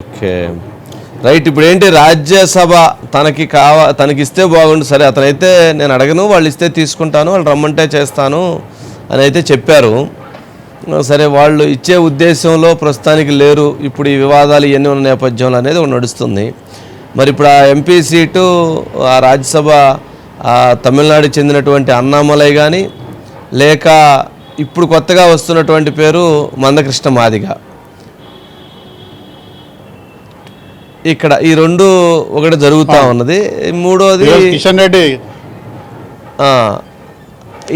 Okay. Right ఇప్పుడు ఏంటి రాజ్యసభ తనకి కావా తనకి ఇస్తే బాగుండు. సరే అతనైతే నేను అడగను వాళ్ళు ఇస్తే తీసుకుంటాను వాళ్ళు రమ్మంటే చేస్తాను అని అయితే చెప్పారు. సరే వాళ్ళు ఇచ్చే ఉద్దేశంలో ప్రస్తుతానికి లేరు. ఇప్పుడు ఈ వివాదాలు ఇవన్నీ ఉన్న నేపథ్యంలో అనేది నడుస్తుంది. మరి ఇప్పుడు ఆ ఎంపీ సీటు ఆ రాజ్యసభ తమిళనాడు చెందినటువంటి అన్నామలై కానీ లేక ఇప్పుడు కొత్తగా వస్తున్నటువంటి పేరు మందకృష్ణ మాదిగ. ఇక్కడ ఈ రెండు ఒకటి జరుగుతూ ఉన్నది. మూడోది కిషన్ రెడ్డి.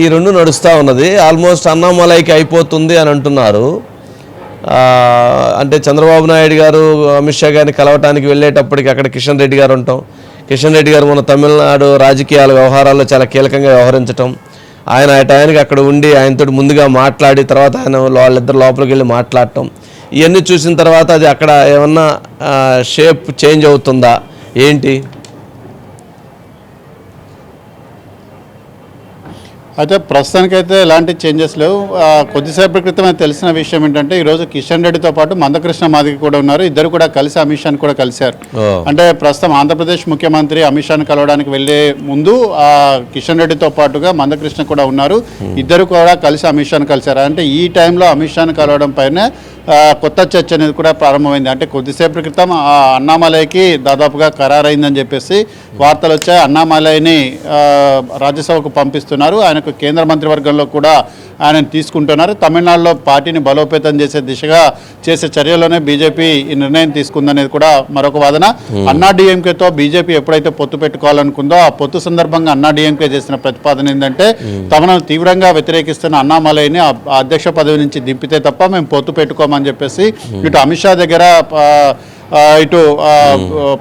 ఈ రెండు నడుస్తూ ఉన్నది. ఆల్మోస్ట్ అన్నామలైకి అయిపోతుంది అని అంటున్నారు. అంటే చంద్రబాబు నాయుడు గారు అమిత్ షా గారిని కలవటానికి వెళ్ళేటప్పటికి అక్కడ కిషన్ రెడ్డి గారు ఉంటాం. కిషన్ రెడ్డి గారు మన తమిళనాడు రాజకీయాల వ్యవహారాల్లో చాలా కీలకంగా వ్యవహరించటం. ఆయన ఆ టయానికి అక్కడ ఉండి ఆయనతో ముందుగా మాట్లాడి తర్వాత ఆయన వాళ్ళిద్దరు లోపలికి వెళ్ళి మాట్లాడటం. ఇవన్నీ చూసిన తర్వాత అది అక్కడ ఏమన్నా షేప్ చేంజ్ అవుతుందా? ఏంటి? అయితే ప్రస్తుతానికైతే ఎలాంటి చేంజెస్ లేవు. కొద్దిసేపటి క్రితమే తెలిసిన విషయం ఏంటంటే ఈరోజు కిషన్ రెడ్డితో పాటు మందకృష్ణ మాదిగ కూడా ఉన్నారు. ఇద్దరు కూడా కలిసి అమిత్ షాని కూడా కలిశారు. అంటే ప్రస్తుతం ఆంధ్రప్రదేశ్ ముఖ్యమంత్రి అమిత్ షాని కలవడానికి వెళ్ళే ముందు ఆ కిషన్ రెడ్డితో పాటుగా మందకృష్ణ కూడా ఉన్నారు. ఇద్దరు కూడా కలిసి అమిత్ షాని కలిశారు. అంటే ఈ టైంలో అమిత్ షాని కలవడం పైన కొత్త చర్చ అనేది కూడా ప్రారంభమైంది. అంటే కొద్దిసేపటి క్రితం ఆ అన్నామలైకి దాదాపుగా ఖరారైందని చెప్పేసి వార్తలు వచ్చాయి. అన్నామలైని ఆ, రాజ్యసభకు పంపిస్తున్నారు. ఆయనకు కేంద్ర మంత్రివర్గంలో కూడా ఆయన తీసుకుంటున్నారు. తమిళనాడులో పార్టీని బలోపేతం చేసే దిశగా చేసే చర్యలోనే బీజేపీ ఈ నిర్ణయం తీసుకుందనేది కూడా మరొక వాదన. అన్నా డిఎంకేతో బీజేపీ ఎప్పుడైతే పొత్తు పెట్టుకోవాలనుకుందో ఆ పొత్తు సందర్భంగా అన్నా డిఎంకే చేసిన ప్రతిపాదన ఏంటంటే తమను తీవ్రంగా వ్యతిరేకిస్తున్న అన్నామలైని అధ్యక్ష పదవి నుంచి దింపితే తప్ప మేము పొత్తు పెట్టుకోమని చెప్పేసి ఇటు అమిత్ షా దగ్గర ఇటు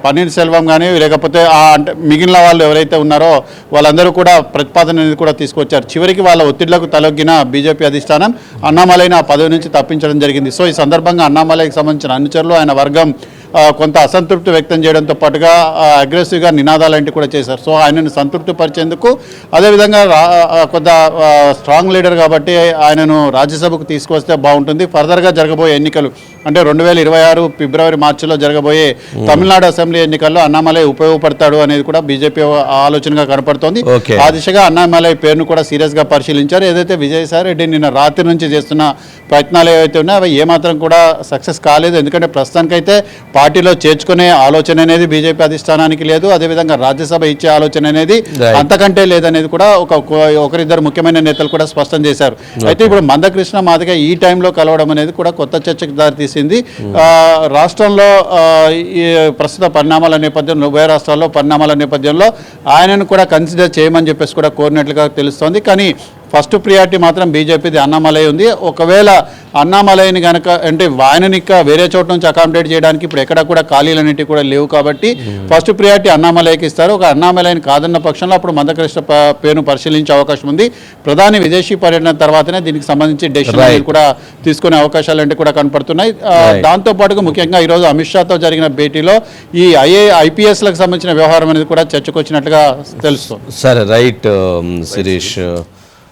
పన్నీర్ సెల్వం కానీ లేకపోతే ఆ అంటే మిగిలిన వాళ్ళు ఎవరైతే ఉన్నారో వాళ్ళందరూ కూడా ప్రతిపాదన అనేది కూడా తీసుకొచ్చారు. చివరికి వాళ్ళ ఒత్తిళ్ళకు తలొగ్గిన బీజేపీ అధిష్టానం అన్నామలైని ఆ పదవి నుంచి తప్పించడం జరిగింది. సో ఈ సందర్భంగా అన్నామలైకి సంబంధించిన అనుచరులు ఆయన వర్గం కొంత అసంతృప్తి వ్యక్తం చేయడంతో పాటుగా అగ్రెసివ్గా నినాదాలంటివి కూడా చేశారు. సో ఆయనను సంతృప్తి పరిచేందుకు అదేవిధంగా కొంత స్ట్రాంగ్ లీడర్ కాబట్టి ఆయనను రాజ్యసభకు తీసుకొస్తే బాగుంటుంది. ఫర్దర్గా జరగబోయే ఎన్నికలు అంటే రెండు వేల ఇరవై ఆరు ఫిబ్రవరి మార్చిలో జరగబోయే తమిళనాడు అసెంబ్లీ ఎన్నికల్లో అన్నామలై ఉపయోగపడతాడు అనేది కూడా బీజేపీ ఆలోచనగా కనపడుతోంది. ఆ దిశగా అన్నామలై పేరును కూడా సీరియస్గా పరిశీలించారు. ఏదైతే విజయసాయి రెడ్డి నిన్న రాత్రి నుంచి చేస్తున్న ప్రయత్నాలు ఏవైతే ఉన్నాయో అవి ఏమాత్రం కూడా సక్సెస్ కాలేదు. ఎందుకంటే ప్రస్తుతానికైతే పార్టీలో చేర్చుకునే ఆలోచన అనేది బీజేపీ అధిష్టానానికి లేదు. అదేవిధంగా రాజ్యసభ ఇచ్చే ఆలోచన అనేది. అంతకంటే లేదనేది కూడా ఒక ఒకరిద్దరు ముఖ్యమైన నేతలు కూడా స్పష్టం చేశారు. అయితే ఇప్పుడు మందకృష్ణ మాదిగ ఈ టైంలో కలవడం అనేది కూడా కొత్త చర్చకు దారితీసింది. ఆ, రాష్ట్రంలో ఈ ప్రస్తుత పరిణామాల నేపథ్యంలో ఉభయ రాష్ట్రాల్లో పరిణామాల నేపథ్యంలో ఆయనను కూడా కన్సిడర్ చేయమని చెప్పేసి కూడా కోరినట్లుగా తెలుస్తోంది. కానీ ఫస్ట్ ప్రియారిటీ మాత్రం బీజేపీది అన్నామలై ఉంది. ఒకవేళ అన్నామలైని కనుక అంటే ఆయనని ఇంకా వేరే చోట నుంచి అకామిడేట్ చేయడానికి ఇప్పుడు ఎక్కడ కూడా ఖాళీలు అనేటివి కూడా లేవు కాబట్టి ఫస్ట్ ప్రియారిటీ అన్నామలైకి ఇస్తారు. ఒక అన్నామలైని కాదన్న పక్షంలో అప్పుడు మందకృష్ణ పేరును పరిశీలించే అవకాశం ఉంది. ప్రధాని విదేశీ పర్యటన తర్వాతనే దీనికి సంబంధించి డెసిషన్ కూడా తీసుకునే అవకాశాలు అంటే కూడా కనపడుతున్నాయి. ఆ, Right. దాంతో పాటుగా ముఖ్యంగా ఈరోజు అమిత్ షాతో జరిగిన భేటీలో ఈ ఐఏ ఐపీఎస్లకు సంబంధించిన వ్యవహారం అనేది కూడా చర్చకు వచ్చినట్లుగా తెలుస్తుంది. సరే రైట్ శిరీష్.